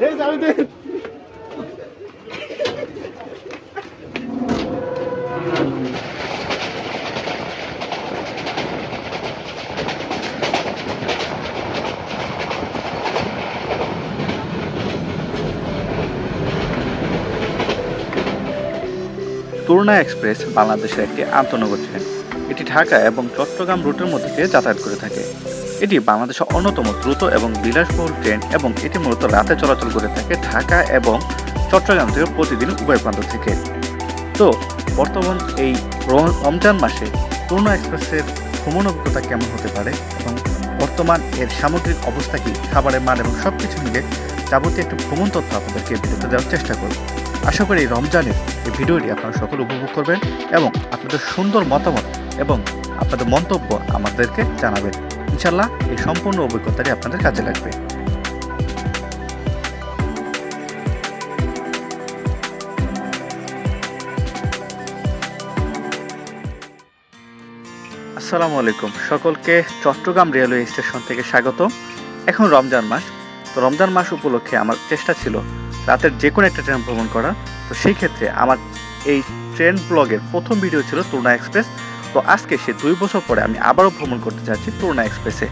তুরনা express বাংলাদেশের একটি আন্তনগর train. এটি ঢাকা এবং চট্টগ্রাম রুটের মধ্যে দিয়ে যাতায়াত করে থাকে। এটি বাংলাদেশের অন্যতম দ্রুত এবং বিলাসবহুল ট্রেন এবং এটি মূলত রাতে চলাচল করে থাকে ঢাকা এবং চট্টগ্রাম থেকে প্রতিদিন উভয় প্রান্ত থেকে। তো, বর্তমান এই রমজান মাসে তুরনা এক্সপ্রেসের ভ্রমণ অভিজ্ঞতা কেমন হতে পারে এবং বর্তমান এর সামগ্রিক অবস্থা কি? খাবারের মান এবং সব কিছু মিলে যাবতীয় একটা ভ্রমণ তথ্য আপনাদেরকে ভিডিওতে দেওয়ার চেষ্টা করব। আশা করি রমজানের এই ভিডিওটি আপনারা সকল উপভোগ করবেন এবং আপনাদের সুন্দর মতামত এবং আপনাদের মন্তব্য আমাদেরকে জানাবেন। ইনশাল্লাহ এই সম্পূর্ণ অভিজ্ঞতাটি আপনাদের কাজে লাগবে। আসসালামু আলাইকুম। সকলকে চট্টগ্রাম রেলওয়ে স্টেশন থেকে স্বাগত। এখন রমজান মাস। তো রমজান মাস উপলক্ষে আমার চেষ্টা ছিল রাতের যে কোনো একটা ট্রেন ভ্রমণ করার। তো সেই ক্ষেত্রে আমার এই ট্রেন ব্লগের প্রথম ভিডিও ছিল তুরনা এক্সপ্রেস। তো আজকে সে দুই বছর পরে আমি আবারও ভ্রমণ করতে যাচ্ছি তুরনা এক্সপ্রেসে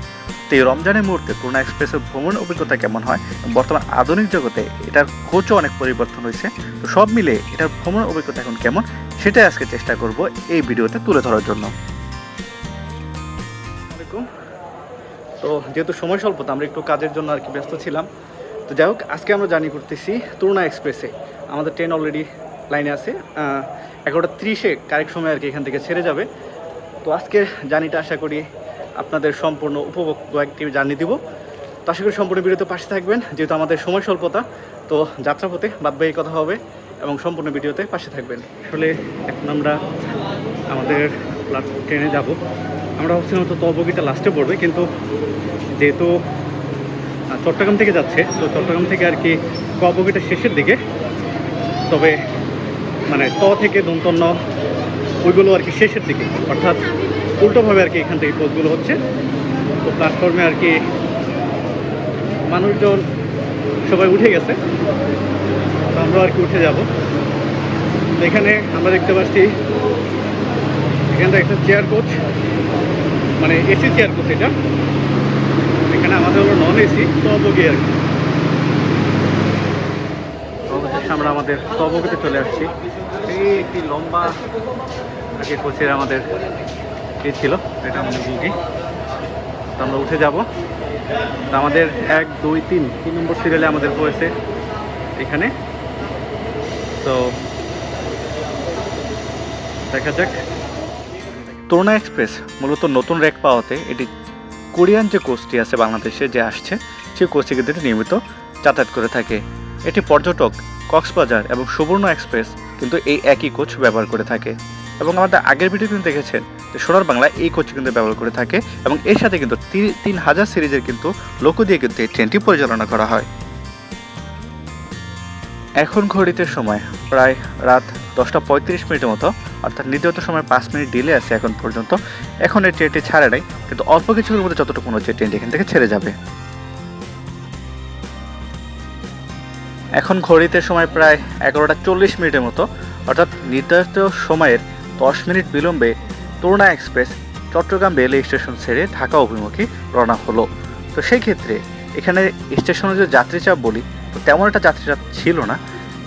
তো এই রমজানের মুহূর্তে তুরনা এক্সপ্রেসের ভ্রমণ অভিজ্ঞতা কেমন হয়? বর্তমান আধুনিক জগতে এটার কোচও অনেক পরিবর্তন হয়েছে। তো সব মিলে এটার ভ্রমণ অভিজ্ঞতা এখন কেমন, সেটাই আজকে চেষ্টা করব এই ভিডিওতে তুলে ধরার জন্য। তো যেহেতু সময় স্বল্পতা, আমরা একটু কাজের জন্য আর কি ব্যস্ত ছিলাম। তো যাই হোক, আজকে আমরা জার্নি করতেছি তুরনা এক্সপ্রেসে আমাদের ট্রেন অলরেডি লাইনে আছে। এগারোটা ত্রিশে কারেক্ট সময় আর কি এখান থেকে ছেড়ে যাবে। তো আজকের জার্নিটা আশা করি আপনাদের সম্পূর্ণ উপভোগ্য একটি জার্নি দিব। তো আশা করি সম্পূর্ণ ভিডিওতে পাশে থাকবেন, যেহেতু আমাদের সময় স্বল্পতা, তো যাত্রাপথে বাদবাহী কথা হবে এবং সম্পূর্ণ ভিডিওতে পাশে থাকবেন। আসলে এখন আমরা আমাদের ট্রেনে যাব। আমরা ভাবছিলাম তো তবগিটা লাস্টে পড়বে, কিন্তু যেহেতু চট্টগ্রাম থেকে যাচ্ছে, তো চট্টগ্রাম থেকে আর কি কবগিটা শেষের দিকে। তবে মানে ত থেকে দন্তন্য ওইগুলো আর কি শেষের দিকে, অর্থাৎ উল্টোভাবে আর কি এখান থেকে পোস্টগুলো হচ্ছে। তো প্ল্যাটফর্মে আর কি মানুষজন সবাই উঠে গেছে। আমরা আর কি উঠে যাব। এখানে আমরা দেখতে পাচ্ছি, এখানটা একটা চেয়ার কোচ মানে এসি চেয়ার কোচ এটা। এখানে আমাদের হলো নন এসি তবগি আর কি। আমরা আমাদের তবগিতে চলে আসছি। এই একটি লম্বা আগে কোচের আমাদের এ ছিল, এটা আমাদের বগি। তো আমরা উঠে যাব। আমাদের এক, দুই, তিন তিন নম্বর সিরিয়ালে আমাদের পড়েছে এখানে। তো দেখা যাক। তরুণা এক্সপ্রেস, মূলত নতুন রেক পাওয়াতে এটি কোরিয়ান যে কোচটি আছে বাংলাদেশে যে আসছে, সেই কোচটি কিন্তু নিয়মিত যাতায়াত করে থাকে। এটি পর্যটক, কক্সবাজার এবং সুবর্ণ এক্সপ্রেস কিন্তু এই একই কোচ ব্যবহার করে থাকে। এবং আমাদের আগের ভিডিও কিন্তু দেখেছেন যে সোনার বাংলা এই কোচ কিন্তু ব্যবহার করে থাকে এবং এর সাথে কিন্তু তিন হাজার সিরিজের কিন্তু লোক দিয়ে কিন্তু এই ট্রেনটি পরিচালনা করা হয়। এখন ঘড়িতে সময় প্রায় রাত দশটা পঁয়ত্রিশ মিনিটের মতো, অর্থাৎ নির্ধারিত সময় পাঁচ মিনিট ডিলে আছে এখন পর্যন্ত। এখন এই ট্রেনটি ছাড়ে নাই, কিন্তু অল্প কিছুর মধ্যে যতটুকু হচ্ছে ট্রেনটি এখান থেকে ছেড়ে যাবে। এখন ঘড়িতে সময় প্রায় এগারোটা চল্লিশ মিনিটের মতো, অর্থাৎ নির্ধারিত সময়ের দশ মিনিট বিলম্বে Turna express Chittagong railway station ছেড়ে ঢাকা অভিমুখী রওনা হলো। তো সেই ক্ষেত্রে এখানে স্টেশনে যে যাত্রী চাপ বলি, তো তেমন একটা যাত্রী চাপ ছিল না।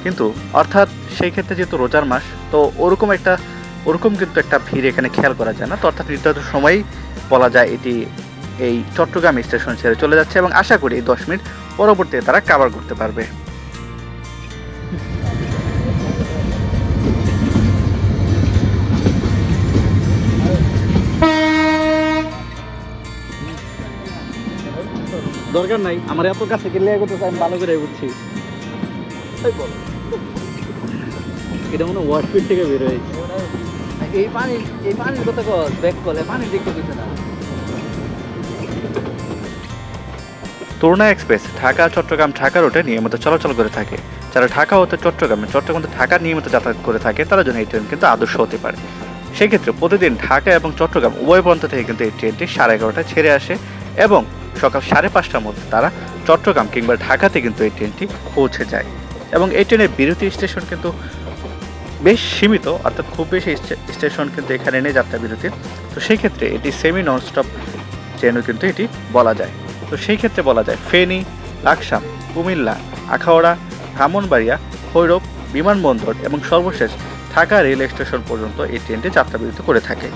কিন্তু অর্থাৎ সেই ক্ষেত্রে যেহেতু রোজার মাস, তো ওরকম একটা, ওরকম কিন্তু একটা ভিড় এখানে খেয়াল করা যায় না। তো অর্থাৎ নির্ধারিত সময়ই বলা যায় এটি এই চট্টগ্রাম স্টেশন ছেড়ে চলে যাচ্ছে এবং আশা করি এই দশ মিনিট পরবর্তীতে তারা কাভার করতে পারবে। দরকার নাই আমার এত কাছে গেলে করতেছে আমি ভালো করে বুঝছি। এটা মনে ওয়াশ ফিট থেকে বের হয়েছে। এই পানি এই পানির কথা কর ব্যাক করলে পানি দেখতে পেছে না। তরুণা এক্সপ্রেস ঢাকা চট্টগ্রাম ঢাকা রুটে নিয়মিত চলাচল করে থাকে। যারা ঢাকা হতে চট্টগ্রামে চট্টগ্রাম হতে ঢাকা নিয়মিত যাতায়াত করে থাকে তারা জন্য এই ট্রেন কিন্তু আদর্শ হতে পারে। সেক্ষেত্রে প্রতিদিন ঢাকা এবং চট্টগ্রাম উভয় প্রান্ত থেকে কিন্তু এই ট্রেনটি সাড়ে এগারোটায় ছেড়ে আসে এবং সকাল সাড়ে পাঁচটার মধ্যে তারা চট্টগ্রাম কিংবা ঢাকাতে কিন্তু এই ট্রেনটি পৌঁছে যায়। এবং এই ট্রেনের বিরতি স্টেশন কিন্তু বেশ সীমিত, অর্থাৎ খুব বেশি স্টেশন কিন্তু এখানে নেই যাত্রা বিরতি। তো সেই ক্ষেত্রে এটি সেমি ননস্টপ ট্রেনও কিন্তু এটি বলা যায়। তো সেই ক্ষেত্রে বলা যায় ফেনী, লাকসাম, কুমিল্লা, আখাউড়া, ব্রাহ্মণবাড়িয়া, ভৈরব, বিমানবন্দর এবং সর্বশেষ ঢাকা রেল স্টেশন পর্যন্ত এই ট্রেনটি যাত্রা বিরতি করে থাকে।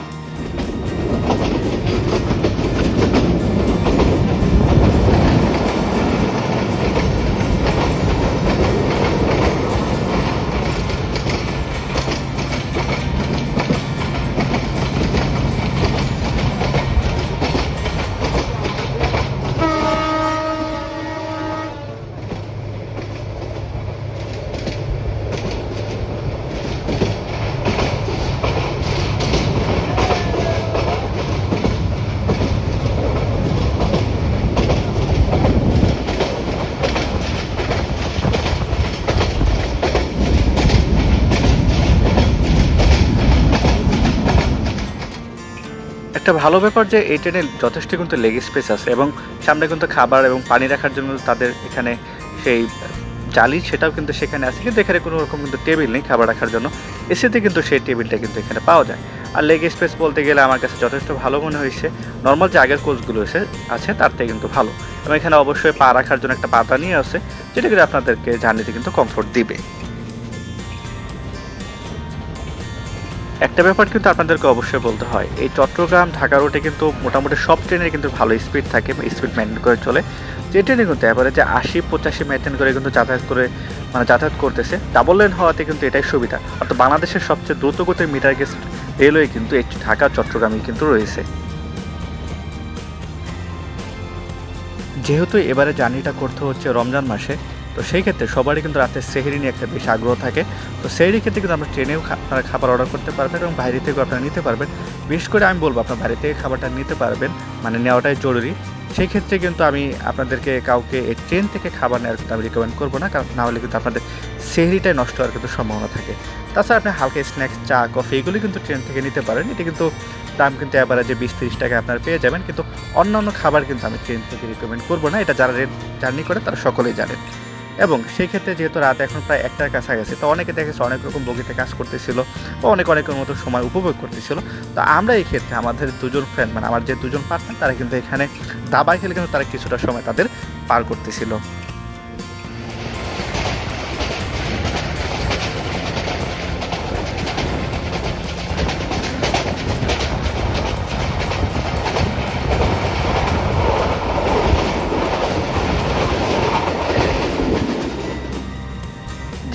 একটা ভালো ব্যাপার যে এই ট্রেনে যথেষ্ট কিন্তু লেগ স্পেস আছে এবং সামনে কিন্তু খাবার এবং পানি রাখার জন্য তাদের এখানে সেই জালি সেটাও কিন্তু সেখানে আছে। কিন্তু এখানে কোনো রকম কিন্তু টেবিল নেই খাবার রাখার জন্য। এসিতে কিন্তু সেই টেবিলটা কিন্তু এখানে পাওয়া যায়। আর লেগ স্পেস বলতে গেলে আমার কাছে যথেষ্ট ভালো মনে হয়েছে। নর্মাল যে আগের কোচগুলো এসে, আছে, তার থেকে কিন্তু ভালো। এবং এখানে অবশ্যই পা রাখার জন্য একটা পাতা নিয়ে আছে যেটা কিন্তু আপনাদেরকে জার্নিতে কিন্তু কমফোর্ট দিবে। একটা ব্যাপার কিন্তু আপনাদেরকে অবশ্যই বলতে হয়, এই চট্টগ্রাম, ঢাকা রুটে কিন্তু মোটামুটি সব ট্রেনের কিন্তু ভালো স্পিড থাকে স্পিড মেনটেন করে চলে। যে ট্রেনে কিন্তু এবারে যে আশি, পঁচাশি মেনটেন করে কিন্তু যাতায়াত করে মানে যাতায়াত করতেছে। ডাবল লেন হওয়াতে কিন্তু এটাই সুবিধা। অর্থাৎ বাংলাদেশের সবচেয়ে দ্রুতগতির মিটার গেজ রেলওয়ে কিন্তু এই ঢাকা চট্টগ্রামে কিন্তু রয়েছে। যেহেতু এবারে জার্নিটা করতে হচ্ছে রমজান মাসে তো সেই ক্ষেত্রে সবারই কিন্তু রাতে সেহেরি নিয়ে একটা বেশ আগ্রহ থাকে। তো সেহেরির ক্ষেত্রে কিন্তু আমরা ট্রেনেও আপনারা খাবার অর্ডার করতে পারবেন এবং বাইরে থেকেও আপনারা নিতে পারবেন। বিশেষ করে আমি বলব আপনার বাড়ি থেকে খাবারটা নিতে পারবেন মানে নেওয়াটাই জরুরি। সেই ক্ষেত্রে কিন্তু আমি আপনাদেরকে কাউকে এই ট্রেন থেকে খাবার নেওয়ার কিন্তু আমি রিকমেন্ড করব না, কারণ নাহলে কিন্তু আপনাদের সেহরিটাই নষ্ট হওয়ার কিন্তু সম্ভাবনা থাকে। তাছাড়া আপনি হালকা স্ন্যাক্স চা কফি এগুলো কিন্তু ট্রেন থেকে নিতে পারেন। এটি কিন্তু দাম কিন্তু অ্যাভারেজে বিশ তিরিশ টাকা আপনারা পেয়ে যাবেন, কিন্তু অন্যান্য খাবার কিন্তু আমি ট্রেন থেকে রিকমেন্ড করব না। এটা যারা জার্নি করে তারা সকলেই জানেন। এবং সেই ক্ষেত্রে যেহেতু রাত এখন প্রায় একটার কাছাকাছি, তো অনেকে দেখেছে অনেক রকম বগিতে কাজ করতেছিল বা অনেক অনেকের মতো সময় উপভোগ করতেছিল। তো আমরা এই ক্ষেত্রে আমাদের দুজন ফ্রেন্ড মানে আমার যে দুজন পার্টনার তারা কিন্তু এখানে দাবায় খেলে কিন্তু তারা কিছুটা সময় তাদের পার করতেছিল।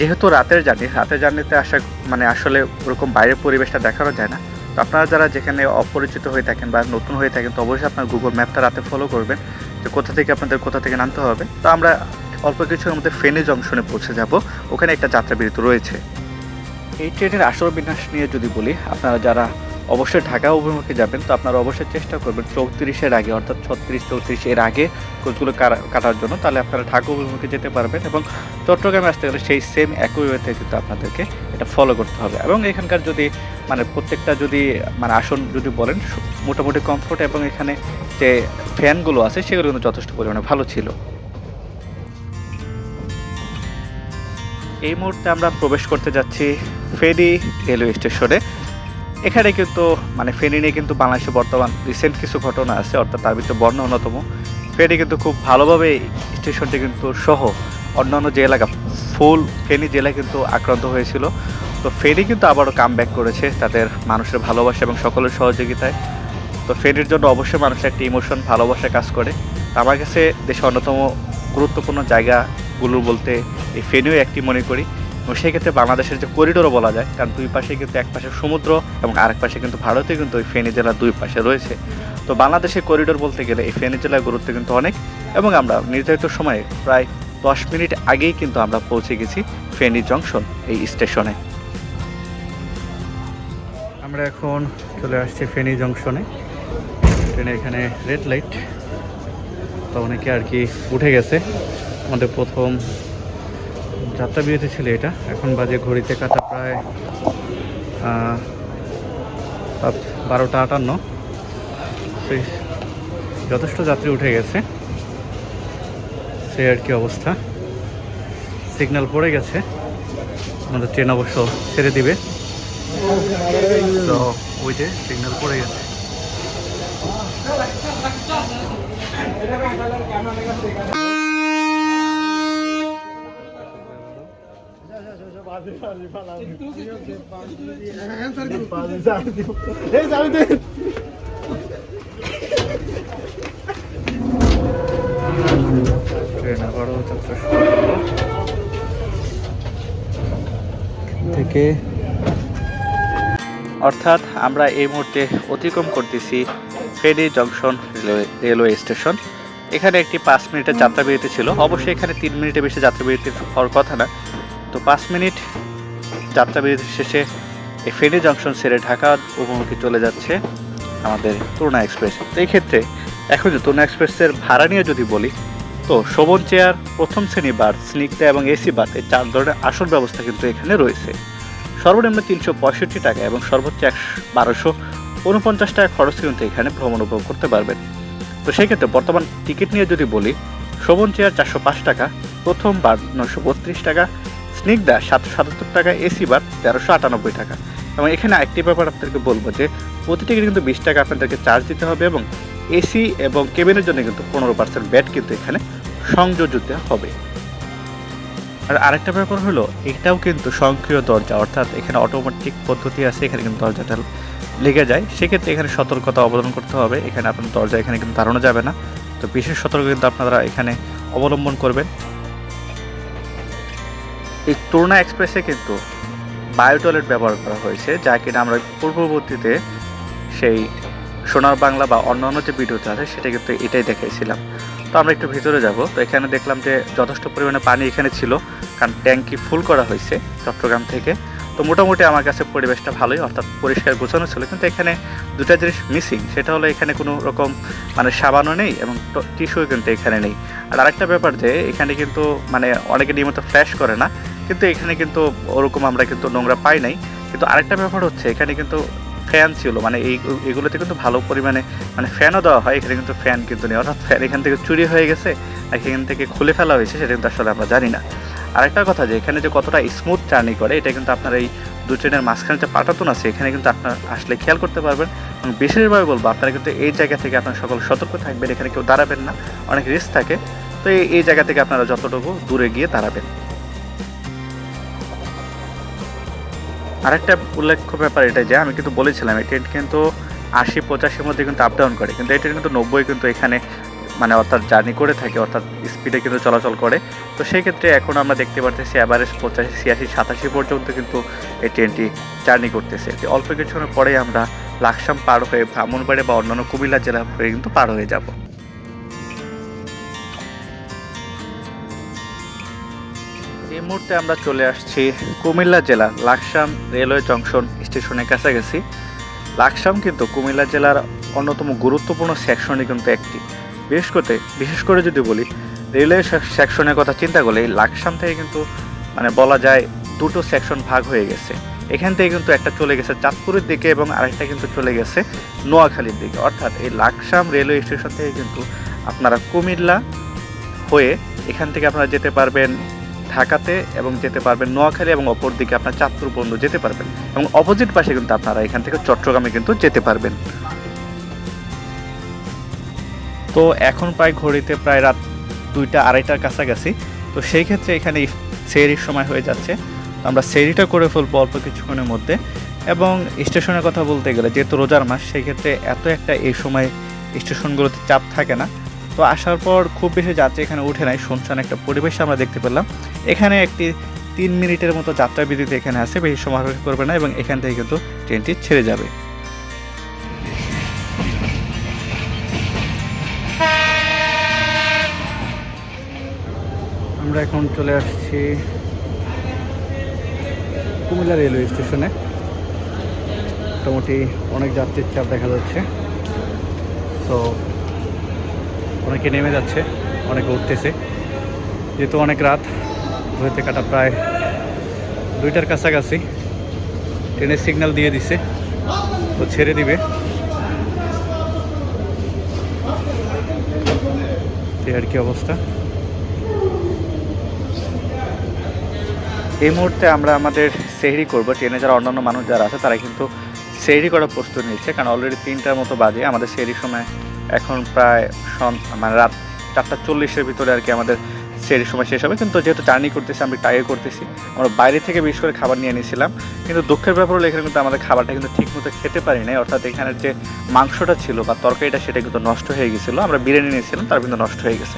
যেহেতু রাতের জার্নি, রাতের জার্নিতে আসা মানে আসলে ওরকম বাইরের পরিবেশটা দেখানো যায় না। তো আপনারা যারা যেখানে অপরিচিত হয়ে থাকেন বা নতুন হয়ে থাকেন, তো অবশ্যই আপনার গুগল ম্যাপটা রাতে ফলো করবেন। যে কোথা থেকে আপনাদের কোথা থেকে নামতে হবে। তো আমরা অল্প কিছুর মধ্যে ফেনে জংশনে পৌঁছে যাব। ওখানে একটা যাত্রা বিরতি রয়েছে। এই ট্রেনের আসল বিন্যাস নিয়ে যদি বলি, আপনারা যারা অবশ্যই ঢাকা অভিমুখে যাবেন, তো আপনারা অবশ্যই চেষ্টা করবেন চৌত্রিশের আগে, অর্থাৎ ছত্রিশ চৌত্রিশ এর আগে কোচগুলো কাটার জন্য, তাহলে আপনারা ঢাকা অভিমুখে যেতে পারবেন এবং চট্টগ্রামে আসতে গেলে সেই সেম একই ওয়েতে কিন্তু আপনাদেরকে এটা ফলো করতে হবে। এবং এখানকার যদি মানে প্রত্যেকটা যদি মানে আসন যদি বলেন, মোটামুটি কমফোর্ট এবং এখানে যে ফ্যানগুলো আছে, সেগুলো কিন্তু যথেষ্ট পরিমাণে ভালো ছিল। এই মুহূর্তে আমরা প্রবেশ করতে যাচ্ছি ফেরি রেলওয়ে স্টেশনে। এখানে কিন্তু মানে ফেরি নিয়ে কিন্তু বাংলাদেশে বর্তমান রিসেন্ট কিছু ঘটনা আছে, অর্থাৎ তার ভিতরে বর্ণ অন্যতম। ফেরি কিন্তু খুব ভালোভাবে স্টেশনটি কিন্তু সহ অন্যান্য যে এলাকা, ফুল ফেনী জেলা কিন্তু আক্রান্ত হয়েছিল। তো ফেরি কিন্তু আবারও কাম করেছে তাদের মানুষের ভালোবাসা এবং সকলের সহযোগিতায়। তো ফেরির জন্য অবশ্যই মানুষের একটা ইমোশন ভালোবাসা কাজ করে। আমার কাছে দেশের অন্যতম গুরুত্বপূর্ণ জায়গাগুলো বলতে এই ফেনিও একটি মনে করি। এবং সেক্ষেত্রে বাংলাদেশের যে করিডোরও বলা যায়, কারণ দুই পাশে কিন্তু এক পাশে সমুদ্র এবং আরেক পাশে কিন্তু ভারতে কিন্তু ওই ফেনী জেলার দুই পাশে রয়েছে। তো বাংলাদেশের করিডোর বলতে গেলে এই ফেনী জেলার গুরুত্ব কিন্তু অনেক এবং আমরা নির্ধারিত সময়ে প্রায় দশ মিনিট আগেই কিন্তু আমরা পৌঁছে গেছি ফেনী জংশন এই স্টেশনে। আমরা এখন চলে আসছি ফেনী জংশনে। ট্রেনে এখানে রেড লাইট তো অনেকে আর কি উঠে গেছে। আমাদের প্রথম যাত্রা বিরতি ছিল এটা। এখন বাজে ঘড়িতে কাটা প্রায় বারোটা আটান্ন। যথেষ্ট যাত্রী উঠে গেছে। সেই আর কি অবস্থা। সিগন্যাল পড়ে গেছে। আমাদের ট্রেন অবশ্য ছেড়ে দিবে। তো ওই যে সিগন্যাল পড়ে গেছে। ট্রেন আবারও থেকে। অর্থাৎ আমরা এই মুহূর্তে অতিক্রম করতেছি ফেরি জংশন রেলওয়ে রেলওয়ে স্টেশন। এখানে একটি পাঁচ মিনিটের যাত্রা বিরতি ছিল। অবশ্যই এখানে তিন মিনিটের বেশি যাত্রা বিরতি হওয়ার কথা না। তো পাঁচ মিনিট যাত্রা বিরতি শেষে এই ফেরি জংশন ছেড়ে ঢাকা অভিমুখী চলে যাচ্ছে আমাদের তরুণা এক্সপ্রেস। এই ক্ষেত্রে এখন যে তরুণা এক্সপ্রেসের ভাড়া নিয়ে যদি বলি, তো শোভন চেয়ার, প্রথম শ্রেণি বার্থ স্নিগ্ধা এবং এসি বার্থ এই চার ধরনের আসন ব্যবস্থা কিন্তু এখানে রয়েছে। সর্বনিম্ন তিনশো পঁয়ষট্টি টাকা এবং সর্বোচ্চ একশো বারোশো উনপঞ্চাশ টাকা খরচ কিন্তু এখানে ভ্রমণ উপভোগ করতে পারবেন। তো সেই ক্ষেত্রে বর্তমান টিকিট নিয়ে যদি বলি, শোভন চেয়ার চারশো পাঁচ টাকা, প্রথম বার নশো বত্রিশ টাকা স্নিগ্ধা সাতশো সাতাত্তর টাকা এসি বার তেরোশো আটানব্বই টাকা। এবং এখানে একটি ব্যাপার আপনাদেরকে বলব যে প্রতি টিকিট কিন্তু বিশ টাকা আপনাদেরকে চার্জ দিতে হবে এবং এসি এবং কেবিনের জন্য কিন্তু পনেরো পার্সেন্ট ব্যাট কিন্তু এখানে সংযোজিত হবে। আর আরেকটা ব্যাপার হলো, এটাও কিন্তু স্বয়ংক্রিয় দরজা, অর্থাৎ এখানে অটোমেটিক পদ্ধতি আছে, এখানে কিন্তু দরজাটা লেগে যায়। সেক্ষেত্রে এখানে সতর্কতা অবলম্বন করতে হবে, এখানে আপনার দরজা এখানে কিন্তু দাঁড়ানো যাবে না। তো বিশেষ সতর্ক কিন্তু আপনারা এখানে অবলম্বন করবেন। এই তরুণা এক্সপ্রেসে কিন্তু বায়ো টয়লেট ব্যবহার করা হয়েছে, যা কিনা আমরা পূর্ববর্তীতে সেই সোনার বাংলা বা অন্যান্য যে ভিডিওতে আছে, সেটা কিন্তু এটাই দেখাইছিলাম। তো আমরা একটু ভিতরে যাব। তো এখানে দেখলাম যে যথেষ্ট পরিমাণে পানি এখানে ছিল, কারণ ট্যাঙ্কি ফুল করা হয়েছে চট্টগ্রাম থেকে। তো মোটামুটি আমার কাছে পরিবেশটা ভালোই, অর্থাৎ পরিষ্কার গোছানো ছিল, কিন্তু এখানে দুটা জিনিস মিসিং সেটা হলো এখানে কোনো রকম মানে সাবানও নেই এবং টিস্যুও কিন্তু এখানে নেই। আর আরেকটা ব্যাপার যে, এখানে কিন্তু মানে অনেকে নিয়মিত ফ্ল্যাশ করে না কিন্তু এখানে কিন্তু ওরকম আমরা কিন্তু নোংরা পাই নাই। কিন্তু আরেকটা ব্যাপার হচ্ছে, এখানে কিন্তু ফ্যান ছিল মানে এই এগুলোতে কিন্তু ভালো পরিমাণে মানে ফ্যানও দেওয়া হয়, এখানে কিন্তু ফ্যান কিন্তু নেই। অর্থাৎ ফ্যান এখান থেকে চুরি হয়ে গেছে আর এখান থেকে খুলে ফেলা হয়েছে, সেটা কিন্তু আসলে আমরা জানি না। আরেকটা কথা যে, এখানে যে কতটা স্মুথ জার্নি করে, এটা কিন্তু আপনার এই দু ট্রেনের মাঝখানে যে পাটাতন আছে, এখানে কিন্তু আপনার আসলে খেয়াল করতে পারবেন। এবং বিশেষভাবে বলব, আপনারা কিন্তু এই জায়গা থেকে আপনার সকল সতর্ক থাকবেন, এখানে কেউ দাঁড়াবেন না, অনেক রিস্ক থাকে। তো এই এই জায়গা থেকে আপনারা যতটুকু দূরে গিয়ে দাঁড়াবেন। আরেকটা উল্লেখ্য ব্যাপার এটা যে, আমি কিন্তু বলেছিলাম ট্রেন কিন্তু আশি, পঁচাশির মধ্যে কিন্তু আপ ডাউন করে, কিন্তু ট্রেন কিন্তু নব্বই কিন্তু এখানে মানে অর্থাৎ জার্নি করে থাকে, অর্থাৎ স্পিডে কিন্তু চলাচল করে। তো সেই ক্ষেত্রে এখন আমরা দেখতে পাচ্ছি অ্যাভারেজ পঁচাশি, ছিয়াশি, সাতাশি পর্যন্ত কিন্তু এই ট্রেনটি জার্নি করতেছে অল্প কিছুক্ষণের পরেই আমরা লাকসাম পার হয়ে ব্রাহ্মণবাড়ি বা অন্যান্য কুমিল্লা জেলা হয়ে কিন্তু পার হয়ে যাব। এই মুহূর্তে আমরা চলে আসছি কুমিল্লা জেলা লাকসাম রেলওয়ে জংশন স্টেশনের কাছাকাছি। লাকসাম কিন্তু কুমিল্লা জেলার অন্যতম গুরুত্বপূর্ণ সেকশনে কিন্তু একটি। বিশেষ করে বিশেষ করে যদি বলি, রেলওয়ে সেকশনের কথা চিন্তা করলে লাকসাম থেকে কিন্তু মানে বলা যায় দুটো সেকশন ভাগ হয়ে গেছে। এখান থেকে কিন্তু একটা চলে গেছে চাঁদপুরের দিকে এবং আরেকটা কিন্তু চলে গেছে নোয়াখালীর দিকে। অর্থাৎ এই লাকসাম রেলওয়ে স্টেশন থেকে কিন্তু আপনারা কুমিল্লা হয়ে এখান থেকে আপনারা যেতে পারবেন ঢাকাতে এবং যেতে পারবেন নোয়াখালী এবং অপর দিকে আপনার চাঁদপুর পর্যন্ত যেতে পারবেন। এবং অপোজিট পাশে কিন্তু আপনারা এখান থেকে চট্টগ্রামে কিন্তু যেতে পারবেন। তো এখন প্রায় ঘড়িতে প্রায় রাত দুইটা আড়াইটার কাছাকাছি। তো সেই ক্ষেত্রে এখানে সেরির সময় হয়ে যাচ্ছে। আমরা সেরিটা করে ফেলব অল্প কিছুক্ষণের মধ্যে। এবং স্টেশনের কথা বলতে গেলে যেহেতু রোজার মাস, সেই ক্ষেত্রে এত একটা এই সময় স্টেশনগুলোতে চাপ থাকে না। তো আসার পর খুব বেশি যাত্রী এখানে উঠে নাই। শুনশান একটা পরিবেশ আমরা দেখতে পেলাম। এখানে একটি তিন মিনিটের মতো যাত্রা বিরতি এখানে আছে, বেশি সময় করবে না এবং এখান থেকে কিন্তু ট্রেনটি ছেড়ে যাবে। আমরা এখন চলে আসছি কুমিল্লা রেলওয়ে স্টেশনে। মোটামুটি অনেক যাত্রীর চাপ দেখা যাচ্ছে। তো অনেকে নেমে যাচ্ছে, অনেকে উঠতেছে। যেহেতু অনেক রাত, হইতে কাটা প্রায় দুইটার কাছাকাছি। ট্রেনের সিগন্যাল দিয়ে দিছে, তো ছেড়ে দিবে। আর কি অবস্থা। এই মুহূর্তে আমরা আমাদের সেহরি করব, ট্রেনে যারা অন্যান্য মানুষ যারা আছে তারা কিন্তু সেহরি করার প্রস্তুতি নিচ্ছে, কারণ অলরেডি তিনটার মতো বাজে আমাদের সেহরির সময়। এখন প্রায় মানে রাত চারটা চল্লিশের ভিতরে আর কি আমাদের সেহরির সময় শেষ হবে। কিন্তু যেহেতু জার্নি করতেছি আমরা টাইয়ে করতেছি, আমরা বাইরে থেকে বিশেষ করে খাবার নিয়ে নিয়েছিলাম কিন্তু দুঃখের ব্যাপার হলো এখানে কিন্তু আমাদের খাবারটা কিন্তু ঠিক মতো খেতে পারি নাই। অর্থাৎ এখানের যে মাংসটা ছিল বা তরকারিটা, সেটা কিন্তু নষ্ট হয়ে গেছিল। আমরা বিরিয়ানি নিয়েছিলাম, তার কিন্তু নষ্ট হয়ে গেছে।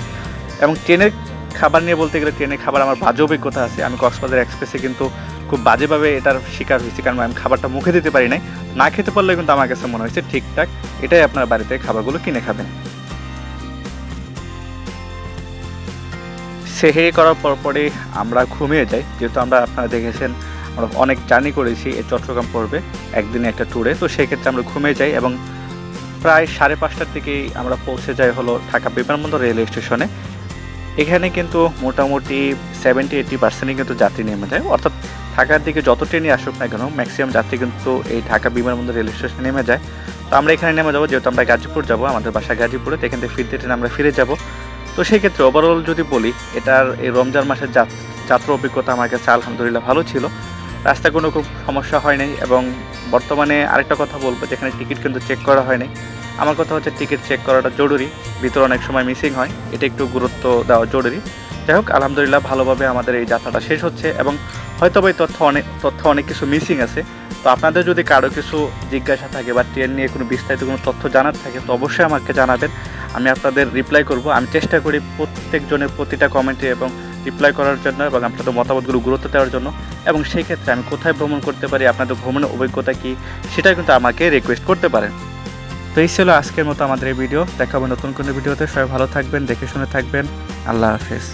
এবং ট্রেনের খাবার নিয়ে বলতে গেলে ট্রেনের খাবার আমার বাজে অভিজ্ঞতা আছে। আমি কক্সবাজার এক্সপ্রেসে কিন্তু খুব বাজেভাবে এটার শিকার হয়েছি, কারণ আমি খাবারটা মুখে দিতে পারি নাই। না খেতে পারলে কিন্তু আমার কাছে মনে হয়েছে ঠিকঠাক এটাই আপনার বাড়িতে খাবারগুলো কিনে খাবেন। সেহেরি করার পর পরে আমরা ঘুমিয়ে যাই। যেহেতু আমরা আপনারা দেখেছেন, আমরা অনেক জার্নি করেছি এই চট্টগ্রাম পর্বে, একদিনে একটা ট্যুরে তো সেক্ষেত্রে আমরা ঘুমিয়ে যাই এবং প্রায় সাড়ে পাঁচটার দিকেই আমরা পৌঁছে যাই হলো ঢাকা বিমানবন্দর রেলওয়ে স্টেশনে। এখানে কিন্তু মোটামুটি সেভেন্টি এইটি পার্সেন্টই কিন্তু যাত্রী নেমে যায়। অর্থাৎ ঢাকার দিকে যত ট্রেনই আসুক না কেন ম্যাক্সিমাম যাত্রী কিন্তু এই ঢাকা বিমানবন্দর রেল স্টেশনে নেমে যায়। তো আমরা এখানে নেমে যাব, যেহেতু আমরা গাজীপুর যাব, আমাদের বাসা গাজীপুরে এখান থেকে ফিরতে ট্রেনে আমরা ফিরে যাব। তো সেই ক্ষেত্রে ওভারঅল যদি বলি, এটার এই রমজান মাসের যাত- যাত্রা অভিজ্ঞতা আমার কাছে আলহামদুলিল্লাহ ভালো ছিল। রাস্তায় কোনো খুব সমস্যা হয়নি এবং বর্তমানে আরেকটা কথা বলব, যেখানে টিকিট কিন্তু চেক করা হয়নি আমার কথা হচ্ছে টিকিট চেক করাটা জরুরি, ভিতরে অনেক সময় মিসিং হয়, এটা একটু গুরুত্ব দেওয়া জরুরি। যাই হোক, আলহামদুলিল্লাহ ভালোভাবে আমাদের এই যাত্রাটা শেষ হচ্ছে এবং হয়তো এই তথ্য অনেক তথ্য অনেক কিছু মিসিং আছে। তো আপনাদের যদি কারও কিছু জিজ্ঞাসা থাকে বা ট্রেন নিয়ে কোনো বিস্তারিত কোনো তথ্য জানার থাকে, তো অবশ্যই আমাকে জানাবেন। আমি আপনাদের রিপ্লাই করব। আমি চেষ্টা করি প্রত্যেকজনের প্রতিটা কমেন্টে এবং রিপ্লাই করার জন্য এবং আপনাদের মতামতগুলো গুরুত্ব দেওয়ার জন্য। এবং সেই ক্ষেত্রে আমি কোথায় ভ্রমণ করতে পারি, আপনাদের ভ্রমণের অভিজ্ঞতা কী সেটা কিন্তু আমাকে রিকোয়েস্ট করতে পারেন। তো এই ছিল আজকের মতো আমাদের এই ভিডিও দেখা হবে নতুন কোনো ভিডিওতে সবাই ভালো থাকবেন, দেখে শুনে থাকবেন। আল্লাহ হাফেজ।